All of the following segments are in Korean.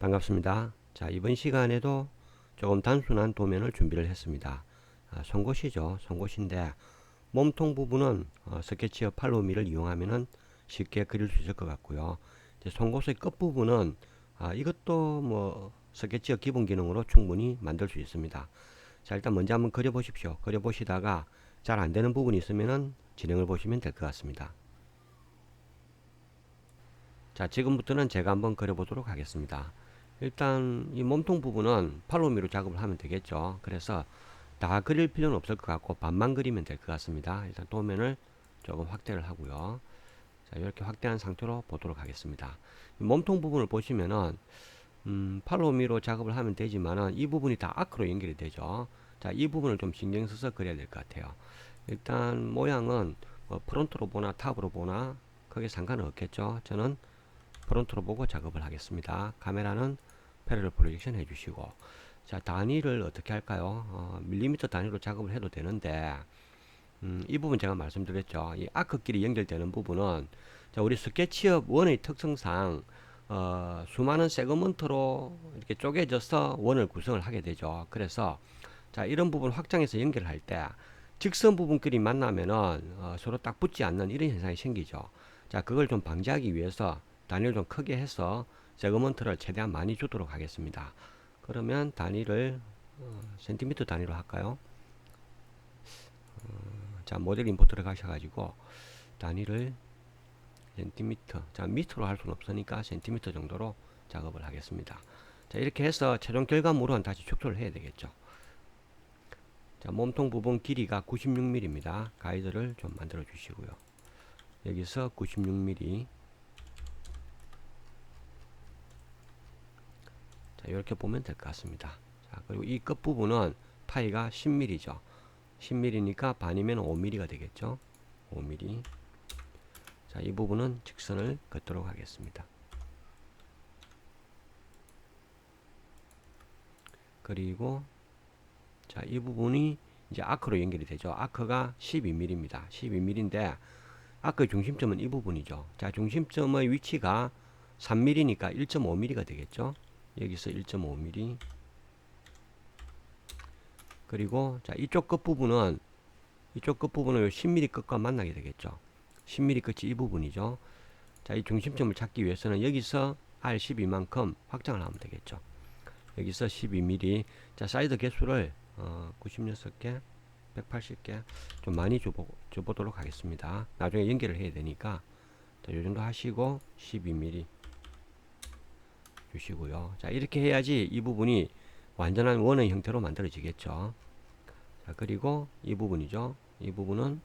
반갑습니다. 자, 이번 시간에도 조금 단순한 도면을 준비를 했습니다. 아, 송곳이죠. 송곳인데 몸통 부분은 어, 스케치업 팔로미를 이용하면 쉽게 그릴 수 있을 것 같고요. 이제 송곳의 끝 부분은 아, 이것도 뭐 스케치업 기본 기능으로 충분히 만들 수 있습니다. 자, 일단 먼저 한번 그려 보십시오. 그려 보시다가 잘 안 되는 부분이 있으면은 진행을 보시면 될 것 같습니다. 자, 지금부터는 제가 한번 그려 보도록 하겠습니다. 일단 이 몸통 부분은 팔로미로 작업을 하면 되겠죠. 그래서 다 그릴 필요는 없을 것 같고 반만 그리면 될 것 같습니다. 일단 도면을 조금 확대를 하고요. 자, 이렇게 확대한 상태로 보도록 하겠습니다. 이 몸통 부분을 보시면은 음, 팔로미로 작업을 하면 되지만은 이 부분이 다 아크로 연결이 되죠. 자, 이 부분을 좀 신경 써서 그려야 될 것 같아요. 일단 모양은 뭐 프론트로 보나 탑으로 보나 크게 상관은 없겠죠. 저는 프론트로 보고 작업을 하겠습니다. 카메라는 패러럴 프로젝션 해주시고 자 단위를 어떻게 할까요? 어, 밀리미터 단위로 작업을 해도 되는데 음, 이 부분 제가 말씀드렸죠. 이 아크끼리 연결되는 부분은 자 우리 스케치업 원의 특성상 어, 수많은 세그먼트로 이렇게 쪼개져서 원을 구성을 하게 되죠. 그래서 자 이런 부분 확장해서 연결할 때 직선 부분끼리 만나면은 어, 서로 딱 붙지 않는 이런 현상이 생기죠. 자 그걸 좀 방지하기 위해서 단위를 좀 크게 해서 세그먼트를 최대한 많이 주도록 하겠습니다. 그러면 단위를 어, 센티미터 단위로 할까요? 어, 자 모델 임포트를 가셔가지고 단위를 센티미터 자 미터로 할 수는 없으니까 센티미터 정도로 작업을 하겠습니다. 자 이렇게 해서 최종 결과물은 다시 축소를 해야 되겠죠. 자 몸통 부분 길이가 96mm입니다. 가이드를 좀 만들어 주시고요. 여기서 96mm 자, 이렇게 보면 될 것 같습니다. 자, 그리고 이 끝부분은 파이가 10mm죠. 10mm니까 반이면 5mm가 되겠죠. 5mm. 자, 이 부분은 직선을 긋도록 하겠습니다. 그리고 자, 이 부분이 이제 아크로 연결이 되죠. 아크가 12mm입니다. 12mm인데 아크의 중심점은 이 부분이죠. 자, 중심점의 위치가 3mm니까 1.5mm가 되겠죠. 여기서 1.5mm 그리고 자 이쪽 끝부분은 이쪽 끝부분은 10mm 끝과 만나게 되겠죠. 10mm 끝이 이 부분이죠. 자 이 중심점을 찾기 위해서는 여기서 R12만큼 확장을 하면 되겠죠. 여기서 12mm 자 사이드 개수를 어, 96개 180개 좀 많이 줘보, 줘보도록 하겠습니다. 나중에 연결을 해야 되니까. 자, 요 정도 하시고 12mm 주시고요. 자, 이렇게 해야지 이 부분이 완전한 원의 형태로 만들어지겠죠. 자, 그리고 이 부분이죠. 이 부분은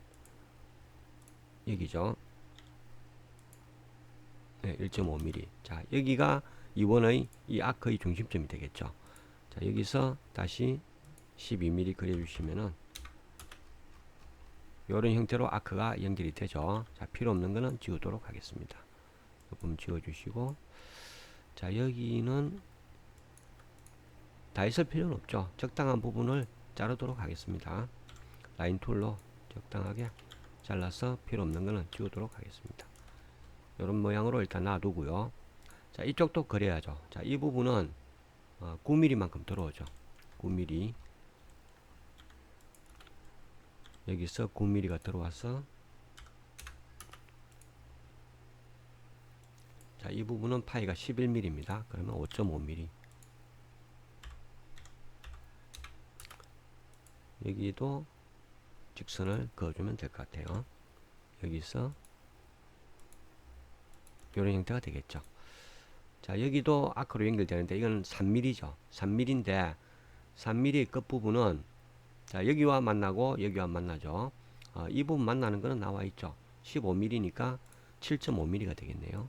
여기죠. 네, 1.5mm. 자, 여기가 이 원의 이 아크의 중심점이 되겠죠. 자, 여기서 다시 12mm 그려주시면은 이런 형태로 아크가 연결이 되죠. 자, 필요 없는 거는 지우도록 하겠습니다. 이 부분 지워주시고 자 여기는 다 있을 필요는 없죠. 적당한 부분을 자르도록 하겠습니다. 라인 툴로 적당하게 잘라서 필요 없는 거는 지우도록 하겠습니다. 이런 모양으로 일단 놔두고요. 자 이쪽도 그려야죠. 자 이 부분은 어, 9mm 만큼 들어오죠. 9mm 여기서 9mm가 들어와서 자, 이 부분은 파이가 11mm입니다. 그러면 5.5mm. 여기도 직선을 그어주면 될 것 같아요. 여기서 이런 형태가 되겠죠. 자, 여기도 아크로 연결되는데 이건 3mm죠. 3mm인데 3mm 끝부분은 자, 여기와 만나고 여기와 만나죠. 어, 이 부분 만나는 거는 나와 있죠. 15mm니까 7.5mm가 되겠네요.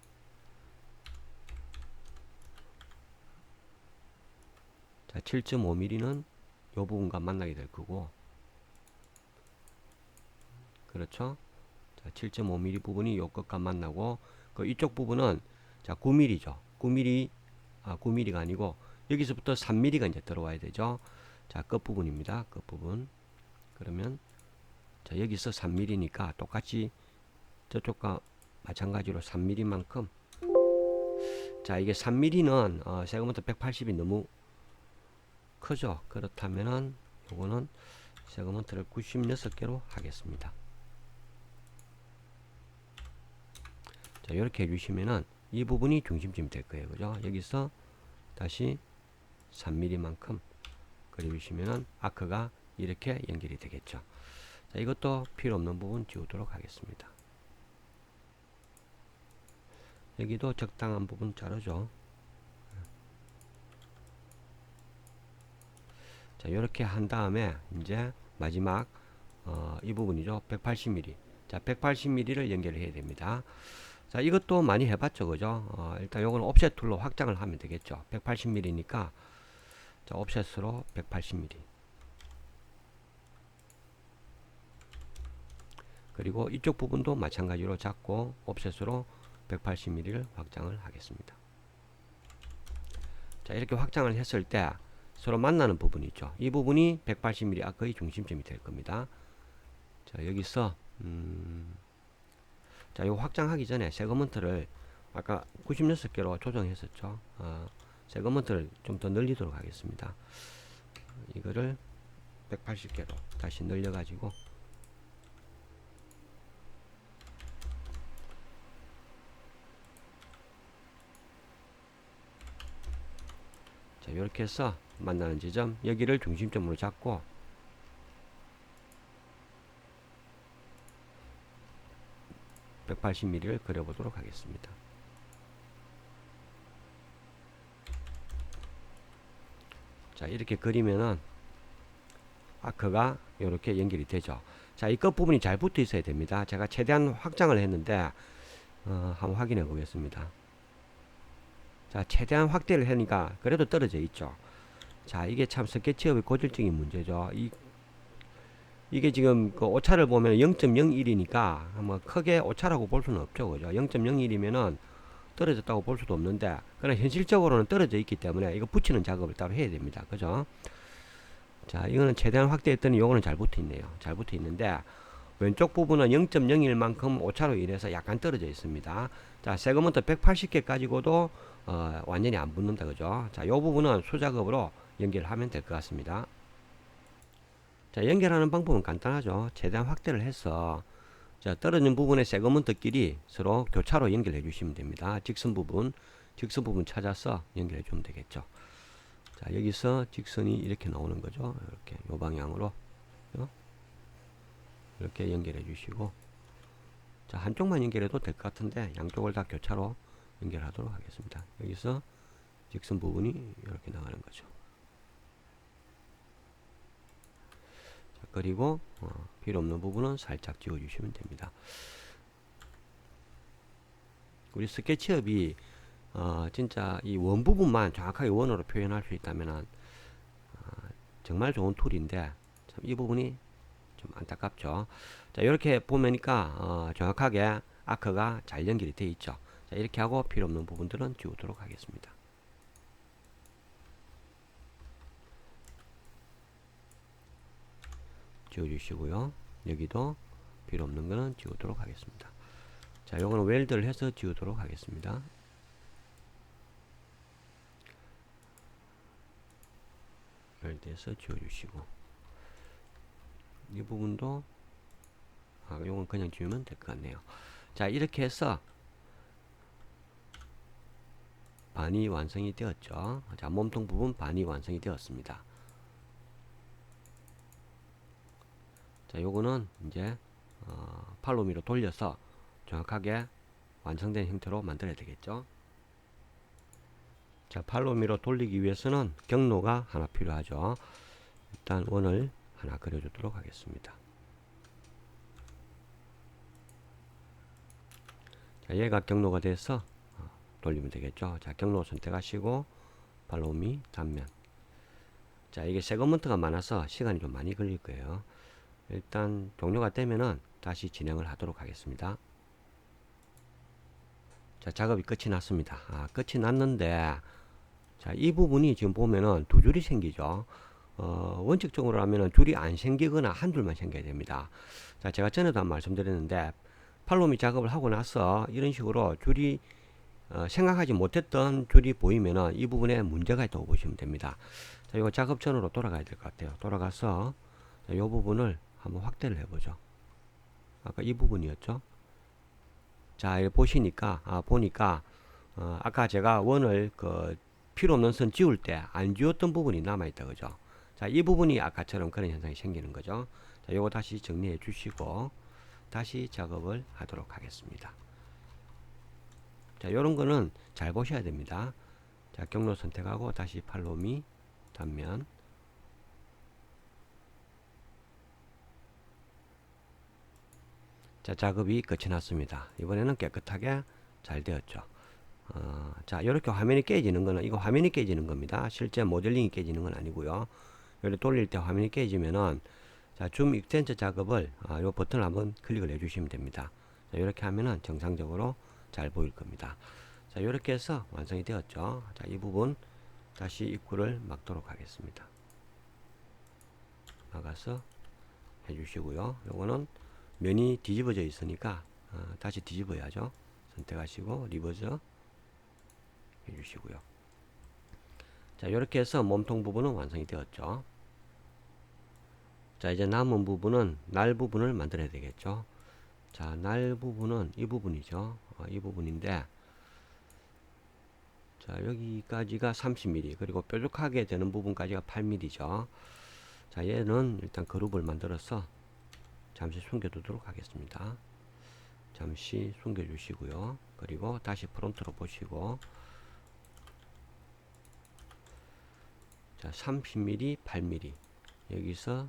자, 7.5mm는 이 부분과 만나게 될 거고 그렇죠? 자, 7.5mm 부분이 요 끝과 만나고 그 이쪽 부분은 자, 9mm죠. 9mm 아, 9mm가 아니고 여기서부터 3mm가 이제 들어와야 되죠. 자, 끝부분입니다. 끝부분. 그러면 자, 여기서 3mm니까 똑같이 저쪽과 마찬가지로 3mm만큼 자 이게 3mm는 어, 세그먼트 180이 너무 크죠. 그렇다면은 요거는 세그먼트를 96개로 하겠습니다. 자 이렇게 해주시면은 이 부분이 중심점이 될 거예요. 그죠? 여기서 다시 3mm만큼 그려주시면은 아크가 이렇게 연결이 되겠죠. 자 이것도 필요 없는 부분 지우도록 하겠습니다. 여기도 적당한 부분 자르죠 자 이렇게 한 다음에 이제 마지막 어, 이 부분이죠. 180mm 자 180mm를 연결을 해야 됩니다. 자 이것도 많이 해봤죠. 그죠? 어, 일단 요거는 옵셋 툴로 확장을 하면 되겠죠. 180mm니까 자 옵셋으로 180mm 그리고 이쪽 부분도 마찬가지로 잡고 옵셋으로 180mm를 확장을 하겠습니다. 자 이렇게 확장을 했을 때 서로 만나는 부분이 있죠 이 부분이 180mm 아크의 중심점이 될 겁니다 자 여기서 음, 자, 이 확장하기 전에 세그먼트를 아까 96개로 조정했었죠. 어, 세그먼트를 좀 더 늘리도록 하겠습니다. 이거를 180개로 다시 늘려가지고 이렇게 해서 만나는 지점 여기를 중심점으로 잡고 180mm를 그려보도록 하겠습니다. 자 이렇게 그리면은 아크가 이렇게 연결이 되죠. 자 이 끝부분이 잘 붙어 있어야 됩니다. 제가 최대한 확장을 했는데 어, 한번 확인해 보겠습니다. 자 최대한 확대를 하니까 그래도 떨어져 있죠. 자 이게 참 스케치업의 고질적인 문제죠. 이 이게 지금 그 오차를 보면 0.01이니까 뭐 크게 오차라고 볼 수는 없죠. 그죠? 0.01이면은 떨어졌다고 볼 수도 없는데 그러나 현실적으로는 떨어져 있기 때문에 이거 붙이는 작업을 따로 해야 됩니다. 그죠? 자, 이거는 최대한 확대했더니 요거는 잘 붙어 있네요. 잘 붙어 있는데 왼쪽 부분은 0.01만큼 오차로 인해서 약간 떨어져 있습니다. 자, 세그먼트 180개 가지고도 어, 완전히 안 붙는다. 그죠? 자, 요 부분은 수작업으로 연결하면 될 것 같습니다. 자, 연결하는 방법은 간단하죠. 최대한 확대를 해서 자, 떨어진 부분의 세그먼트끼리 서로 교차로 연결해 주시면 됩니다. 직선 부분, 직선 부분 찾아서 연결해 주면 되겠죠. 자, 여기서 직선이 이렇게 나오는 거죠. 이렇게 요 방향으로 어? 이렇게 연결해 주시고 자, 한쪽만 연결해도 될 것 같은데 양쪽을 다 교차로 연결하도록 하겠습니다. 여기서 직선 부분이 이렇게 나가는 거죠. 그리고 어, 필요 없는 부분은 살짝 지워 주시면 됩니다. 우리 스케치업이 어, 진짜 이 원 부분만 정확하게 원으로 표현할 수 있다면 어, 정말 좋은 툴인데 이 부분이 좀 안타깝죠. 자 이렇게 보면니까 어, 정확하게 아크가 잘 연결이 되어 있죠. 자 이렇게 하고 필요 없는 부분들은 지우도록 하겠습니다. 지워주시고요. 여기도 필요 없는 거는 지우도록 하겠습니다. 자, 요거는 웰드를 해서 지우도록 하겠습니다. 웰드해서 지워주시고 이 부분도 아, 요건 그냥 지우면 될 것 같네요. 자, 이렇게 해서 반이 완성이 되었죠. 자, 몸통 부분 반이 완성이 되었습니다. 자, 요거는 이제 어, 팔로미로 돌려서 정확하게 완성된 형태로 만들어야 되겠죠. 자, 팔로미로 돌리기 위해서는 경로가 하나 필요하죠. 일단 원을 하나 그려주도록 하겠습니다. 자, 얘가 경로가 돼서 어, 돌리면 되겠죠. 자, 경로 선택하시고 팔로미 단면. 자, 이게 세그먼트가 많아서 시간이 좀 많이 걸릴 거예요. 일단 종료가 되면은 다시 진행을 하도록 하겠습니다. 자, 작업이 끝이 났습니다. 아, 끝이 났는데, 자, 이 부분이 지금 보면은 두 줄이 생기죠. 어, 원칙적으로 하면은 줄이 안 생기거나 한 줄만 생겨야 됩니다. 자, 제가 전에도 한 말씀드렸는데, 팔로미 작업을 하고 나서 이런 식으로 줄이 어, 생각하지 못했던 줄이 보이면은 이 부분에 문제가 있다고 보시면 됩니다. 자, 이거 작업전으로 돌아가야 될 것 같아요. 돌아가서 자, 이 부분을 한번 확대를 해보죠. 아까 이 부분이었죠. 자, 이렇게 보시니까 아, 보니까 어, 아까 제가 원을 그 필요 없는 선 지울 때 안 지웠던 부분이 남아 있다 그죠? 자, 이 부분이 아까처럼 그런 현상이 생기는 거죠. 자, 요거 다시 정리해 주시고 다시 작업을 하도록 하겠습니다. 자, 요런 거는 잘 보셔야 됩니다. 자, 경로 선택하고 다시 팔로미 단면 자, 작업이 끝이 났습니다. 이번에는 깨끗하게 잘 되었죠. 어, 자, 이렇게 화면이 깨지는 거는 이거 화면이 깨지는 겁니다. 실제 모델링이 깨지는 건 아니고요. 이렇게 돌릴 때 화면이 깨지면은 자, 줌 익스텐처 작업을 아, 요 버튼을 한번 클릭을 해 주시면 됩니다. 자, 이렇게 하면은 정상적으로 잘 보일 겁니다. 자, 이렇게 해서 완성이 되었죠. 자, 이 부분 다시 입구를 막도록 하겠습니다. 막아서 해 주시고요. 요거는 면이 뒤집어져 있으니까 어, 다시 뒤집어야죠. 선택하시고 리버저 해주시고요. 자 이렇게 해서 몸통 부분은 완성이 되었죠. 자 이제 남은 부분은 날 부분을 만들어야 되겠죠. 자 날 부분은 이 부분이죠. 어, 이 부분인데 자 여기까지가 30mm 그리고 뾰족하게 되는 부분까지가 8mm죠. 자 얘는 일단 그룹을 만들어서 잠시 숨겨두도록 하겠습니다. 잠시 숨겨주시고요. 그리고 다시 프론트로 보시고 자 30mm, 8mm 여기서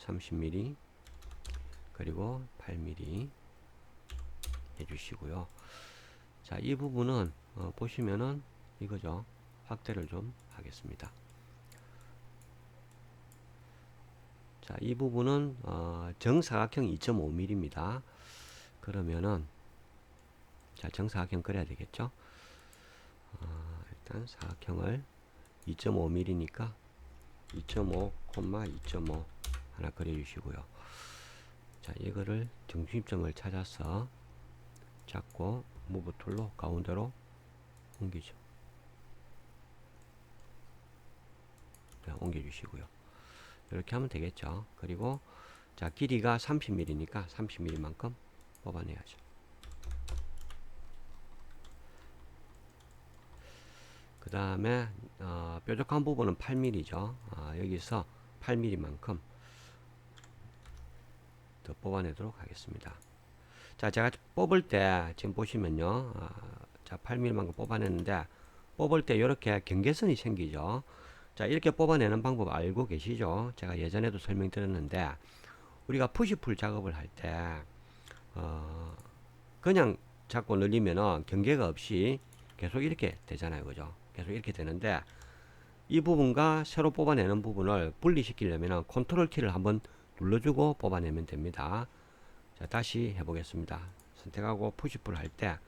30mm 그리고 8mm 해주시고요. 자 이 부분은 어, 보시면은 이거죠. 확대를 좀 하겠습니다. 자, 이 부분은 어, 정사각형 2.5mm입니다. 그러면은 자, 정사각형 그려야 되겠죠? 어, 일단 사각형을 2.5mm니까 2.5, 2.5 하나 그려 주시고요. 자, 이거를 중심점을 찾아서 잡고 무브 툴로 가운데로 옮기죠. 네, 옮겨 주시고요. 이렇게 하면 되겠죠. 그리고 자 길이가 30mm니까 30mm만큼 뽑아내야죠. 그 다음에 어, 뾰족한 부분은 8mm죠. 어, 여기서 8mm만큼 더 뽑아내도록 하겠습니다. 자 제가 뽑을 때 지금 보시면요. 어, 자 8mm만큼 뽑아냈는데 뽑을 때 이렇게 경계선이 생기죠. 자 이렇게 뽑아내는 방법 알고 계시죠? 제가 예전에도 설명드렸는데 우리가 푸시풀 작업을 할때 어, 그냥 잡고 늘리면은 경계가 없이 계속 이렇게 되잖아요 그죠 계속 이렇게 되는데 이 부분과 새로 뽑아내는 부분을 분리시키려면 컨트롤 키를 한번 눌러주고 뽑아내면 됩니다 자 다시 해보겠습니다 선택하고 푸시풀 할 때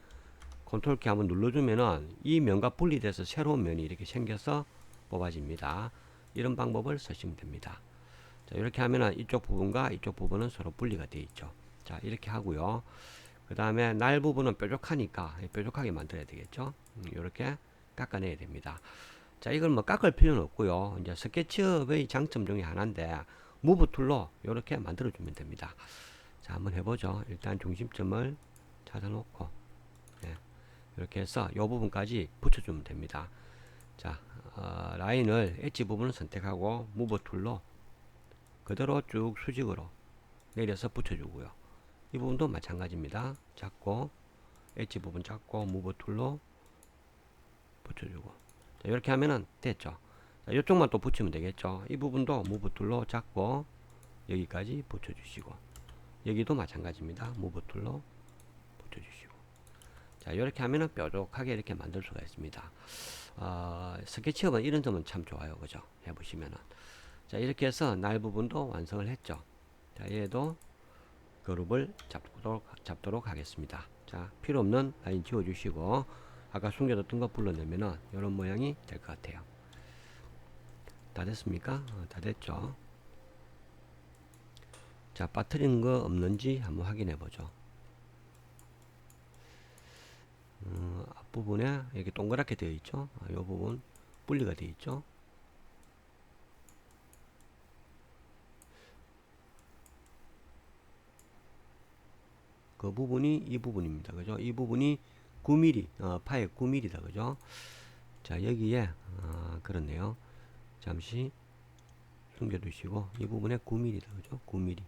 컨트롤 키 한번 눌러주면은 이 면과 분리돼서 새로운 면이 이렇게 생겨서 뽑아집니다. 이런 방법을 쓰시면 됩니다. 자, 이렇게 하면 이쪽 부분과 이쪽 부분은 서로 분리가 되어 있죠. 자, 이렇게 하고요. 그 다음에 날 부분은 뾰족하니까 뾰족하게 만들어야 되겠죠. 음, 이렇게 깎아내야 됩니다. 자, 이걸 뭐 깎을 필요는 없고요. 이제 스케치업의 장점 중에 하나인데 무브 툴로 이렇게 만들어 주면 됩니다. 자, 한번 해보죠. 일단 중심점을 찾아놓고 네, 이렇게 해서 이 부분까지 붙여주면 됩니다. 자, 어, 라인을 엣지 부분을 선택하고 무브 툴로 그대로 쭉 수직으로 내려서 붙여주고요. 이 부분도 마찬가지입니다. 잡고 엣지 부분 잡고 무브 툴로 붙여주고 자, 이렇게 하면은 됐죠. 자, 이쪽만 또 붙이면 되겠죠. 이 부분도 무브 툴로 잡고 여기까지 붙여주시고 여기도 마찬가지입니다. 무브 툴로 붙여주시고 자 이렇게 하면은 뾰족하게 이렇게 만들 수가 있습니다. 어, 스케치업은 이런 점은 참 좋아요. 그죠? 해보시면은. 자, 이렇게 해서 날 부분도 완성을 했죠. 자, 얘도 그룹을 잡도록, 잡도록 하겠습니다. 자, 필요 없는 라인 지워주시고, 아까 숨겨뒀던 거 불러내면은 이런 모양이 될 것 같아요. 다 됐습니까? 어, 다 됐죠. 자, 빠뜨리는 거 없는지 한번 확인해 보죠. 어, 앞부분에 이렇게 동그랗게 되어 있죠. 아, 이 부분 분리가 되어 있죠. 그 부분이 이 부분입니다. 그죠? 이 부분이 9mm, 어, 파의 9mm다. 그죠? 자, 여기에, 아, 그렇네요. 잠시 숨겨두시고, 이 부분에 9mm다. 그죠? 9mm.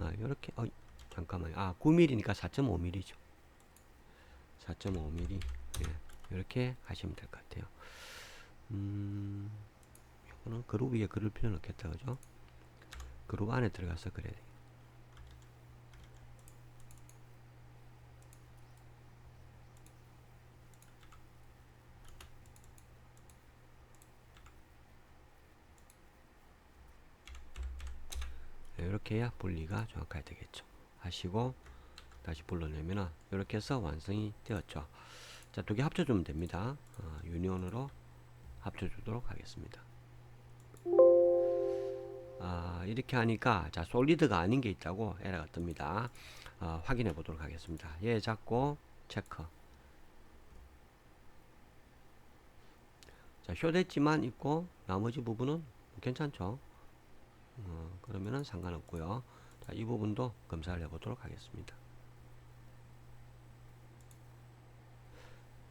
아, 요렇게, 어, 잠깐만요. 아, 9mm니까 4.5mm죠. 4.5mm. 예, 이렇게 하시면 될 것 같아요. 음, 이거는 그룹 위에 그릴 필요는 없겠다. 그죠? 그룹 안에 들어가서 그래야 돼. 이렇게 해야 분리가 정확하게 되겠죠. 하시고 다시 불러내면은 이렇게 해서 완성이 되었죠. 자, 두 개 합쳐주면 됩니다. 어, 유니온으로 합쳐주도록 하겠습니다. 아, 이렇게 하니까 자 솔리드가 아닌 게 있다고 에러가 뜹니다. 어, 확인해 보도록 하겠습니다. 얘 잡고 체크. 자, 쇼됐지만 있고 나머지 부분은 괜찮죠. 어, 그러면은 상관없고요. 자, 이 부분도 검사를 해보도록 하겠습니다.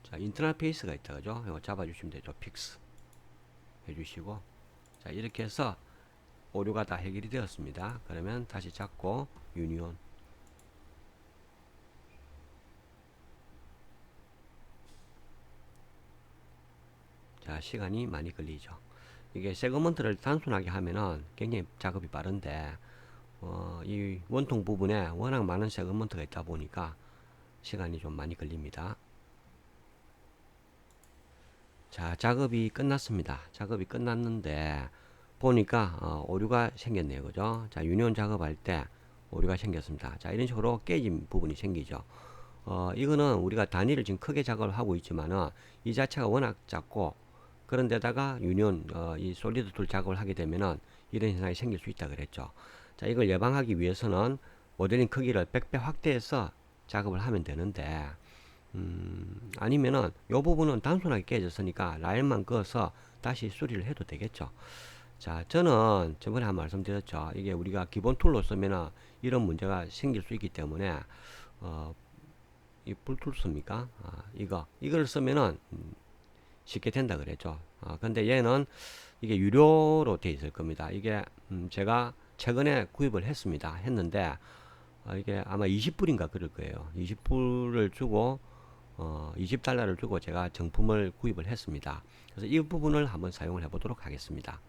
자, 인터널 페이스가 있다 그죠? 이거 잡아주시면 되죠. 픽스 해주시고 자 이렇게 해서 오류가 다 해결이 되었습니다. 그러면 다시 잡고 유니온 자 시간이 많이 걸리죠. 이게 세그먼트를 단순하게 하면은 굉장히 작업이 빠른데 어, 이 원통 부분에 워낙 많은 세그먼트가 있다 보니까 시간이 좀 많이 걸립니다. 자 작업이 끝났습니다. 작업이 끝났는데 보니까 어, 오류가 생겼네요. 그죠? 자 유니온 작업할 때 오류가 생겼습니다. 자 이런 식으로 깨진 부분이 생기죠. 어, 이거는 우리가 단위를 지금 크게 작업을 하고 있지만은 이 자체가 워낙 작고 그런 데다가 유니온 어, 이 솔리드 툴 작업을 하게 되면은 이런 현상이 생길 수 있다 그랬죠. 자 이걸 예방하기 위해서는 모델링 크기를 100배 확대해서 작업을 하면 되는데 음, 아니면은 요 부분은 단순하게 깨졌으니까 라인만 그어서 다시 수리를 해도 되겠죠. 자, 저는 저번에 한 말씀드렸죠. 이게 우리가 기본 툴로 쓰면은 이런 문제가 생길 수 있기 때문에 어, 이 풀툴 씁니까? 아, 이거 이걸 쓰면은 음, 쉽게 된다 그랬죠. 아, 근데 얘는 이게 유료로 돼 있을 겁니다. 이게 음, 제가 최근에 구입을 했습니다. 했는데 아, 이게 아마 20불인가 그럴 거예요. 20불을 주고 어, 20달러를 주고 제가 정품을 구입을 했습니다. 그래서 이 부분을 한번 사용을 해 보도록 하겠습니다.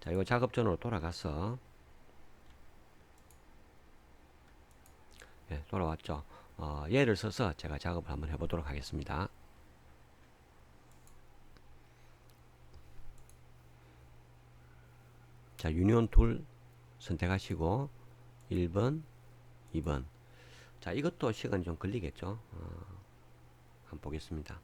자, 이거 작업전으로 돌아가서 예, 돌아왔죠. 어, 얘를 써서 제가 작업을 한번 해 보도록 하겠습니다. 자, 유니온 툴 선택하시고 1번, 2번. 자, 이것도 시간이 좀 걸리겠죠. 어, 한번 보겠습니다.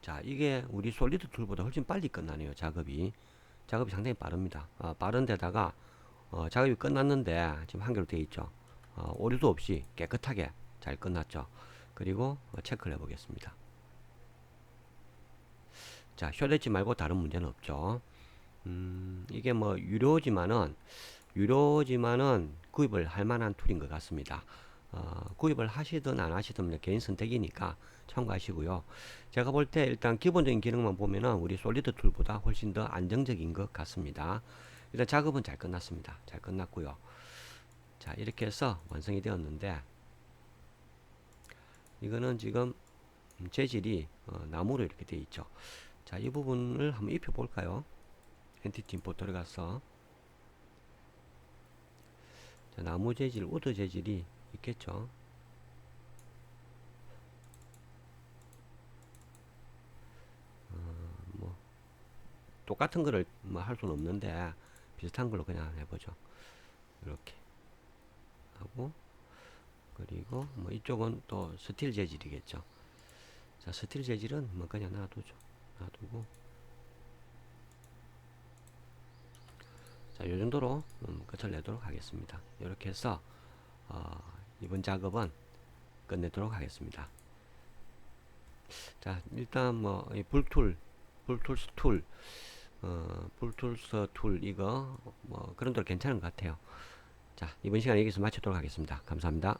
자, 이게 우리 솔리드 툴보다 훨씬 빨리 끝나네요. 작업이. 작업이 상당히 빠릅니다. 어, 빠른데다가 어, 작업이 끝났는데 지금 한개로 되어 있죠. 어, 오류도 없이 깨끗하게 잘 끝났죠. 그리고 어, 체크를 해보겠습니다. 자, 쇼됐지 말고 다른 문제는 없죠. 음, 이게 뭐 유료지만은 유료지만은 구입을 할 만한 툴인 것 같습니다. 어, 구입을 하시든 안 하시든 개인 선택이니까 참고하시고요. 제가 볼 때 일단 기본적인 기능만 보면은 우리 솔리드 툴보다 훨씬 더 안정적인 것 같습니다. 일단 작업은 잘 끝났습니다. 잘 끝났고요. 자 이렇게 해서 완성이 되었는데 이거는 지금 재질이 어, 나무로 이렇게 되어 있죠. 자 이 부분을 한번 입혀 볼까요? 엔티티 인포 들어가서 자, 나무 재질, 우드 재질이 있겠죠. 어, 뭐 똑같은 거를 뭐 할 수는 없는데 비슷한 걸로 그냥 해보죠. 이렇게 하고 그리고 뭐 이쪽은 또 스틸 재질이겠죠. 자, 스틸 재질은 뭐 그냥 놔두죠. 놔두고 자, 요 정도로 음, 끝을 내도록 하겠습니다. 이렇게 해서 어, 이번 작업은 끝내도록 하겠습니다. 자, 일단 뭐이 불툴, 불툴스 툴, 어, 불툴스 툴 이거 뭐 그런 대로 괜찮은 것 같아요. 자, 이번 시간 여기서 마치도록 하겠습니다. 감사합니다.